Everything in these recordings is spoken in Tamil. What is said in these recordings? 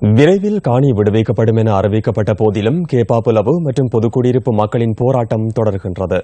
விரைவில் காணி விடுவிக்கப்படும் என அறிவிக்கப்பட்ட போதிலும் கேப்பாப்புலவு மற்றும் பொதுக்குடியிருப்பு மக்களின் போராட்டம் தொடர்கின்றது.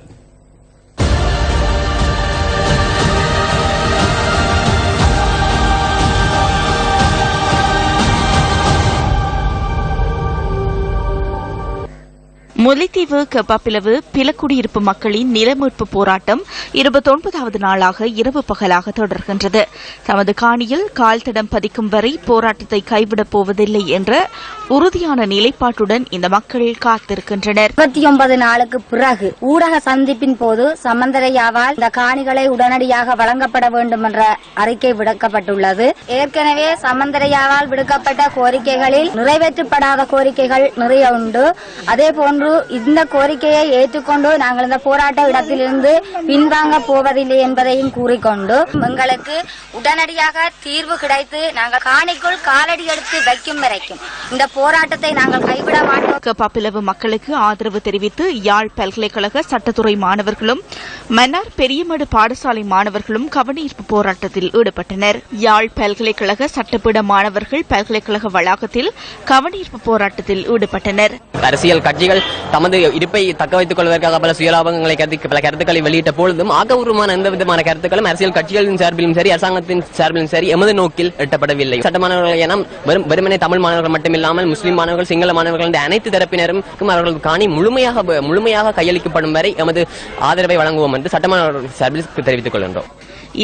முல்லைத்தீவு கெப்பாப்பிலவு பிலக்குடியிருப்பு மக்களின் நிலமீட்பு போராட்டம் இருபத்தொன்பதாவது நாளாக இரவு பகலாக தொடர்கின்றது. தமது காணியில் கால் தடம் பதிக்கும் வரை போராட்டத்தை கைவிடப் போவதில்லை என்ற உறுதியான நிலைப்பாட்டுடன் இந்த மக்கள் காத்திருக்கின்றனர். இருபத்தி ஒன்பது நாளுக்கு பிறகு ஊடக சந்திப்பின் போது சமந்தரையாவால் இந்த காணிகளை உடனடியாக வழங்கப்பட வேண்டும் என்ற அறிக்கை விடுக்கப்பட்டுள்ளது. ஏற்கனவே சமந்தரையாவால் விடுக்கப்பட்ட கோரிக்கைகளில் நிறைவேற்றப்படாத கோரிக்கைகள் நிறைய உண்டு. அதே போன்று இந்த கோரிக்கையை ஏற்றுக்கொண்டு நாங்கள் இந்த போராட்ட இடத்திலிருந்து பின்வாங்க போவதில்லை என்பதையும் கூறிக்கொண்டு எங்களுக்கு உடனடியாக தீர்வு கிடைத்து நாங்கள் காணிக்குள் காலடி எடுத்து வைக்கும் வரைக்கும் இந்த போராட்டத்தை நாங்கள் கைவிட மாட்டோம். கெப்பாப்பிலவு மக்களுக்கு ஆதரவு தெரிவித்து யாழ் பல்கலைக்கழக சட்டத்துறை மாணவர்களும் மன்னார் பெரியமடு பாடசாலை மாணவர்களும் கவனஈர்ப்பு போராட்டத்தில் ஈடுபட்டனர். யாழ் பல்கலைக்கழக சட்டப்பீட மாணவர்கள் பல்கலைக்கழக வளாகத்தில் கவனஈர்ப்பு போராட்டத்தில் ஈடுபட்டனர். அரசியல் கட்சிகள் தமது இருப்பை தக்க வைத்துக் கொள்வதற்காக பல சுயலாபங்களை கருத்து பல கருத்துக்களை வெளியிட்ட பொழுதும் ஆக்கபூர்வமான எந்த விதமான கருத்துக்களும் அரசியல் கட்சிகளின் சார்பிலும் சரி அரசாங்கத்தின் சார்பிலும் சரி எமது நோக்கில் எட்டப்படவில்லை. சட்ட மாணவர்கள் என வெறுமனே தமிழ் மாணவர்கள் மட்டுமில்லாமல் முஸ்லீம் மாணவர்கள் சிங்கள மாணவர்கள் என்ற அனைத்து தரப்பினரும் அவர்கள் காணி முழுமையாக முழுமையாக கையளிக்கப்படும் வரை எமது ஆதரவை வழங்குவோம் என்று சட்டமன்ற சார்பில் தெரிவித்துக் கொள்கின்றோம்.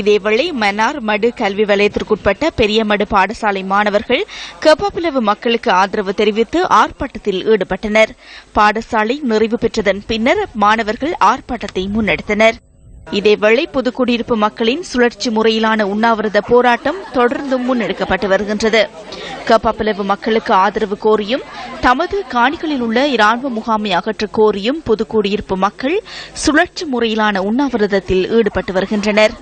இதேவேளை மன்னார் மடு கல்வி வலயத்திற்குட்பட்ட பெரியமடு பாடசாலை மாணவர்கள் கெப்பாப்பிலவு மக்களுக்கு ஆதரவு தெரிவித்து ஆர்ப்பாட்டத்தில் ஈடுபட்டனர். பாடசாலை நிறைவு பெற்றதன் பின்னர் மாணவர்கள் ஆர்ப்பாட்டத்தை முன்னெடுத்தனர். இதேவேளை புதுக்குடியிருப்பு மக்களின் சுழற்சி முறையிலான உண்ணாவிரத போராட்டம் தொடர்ந்தும் முன்னெடுக்கப்பட்டு வருகின்றது. கப்பாப்பிலவு மக்களுக்கு ஆதரவு கோரியும் தமது காணிகளில் உள்ள இராணுவ முகாமை அகற்ற கோரியும் புதுக்குடியிருப்பு மக்கள் சுழற்சி முறையிலான உண்ணாவிரதத்தில் ஈடுபட்டு வருகின்றனர்.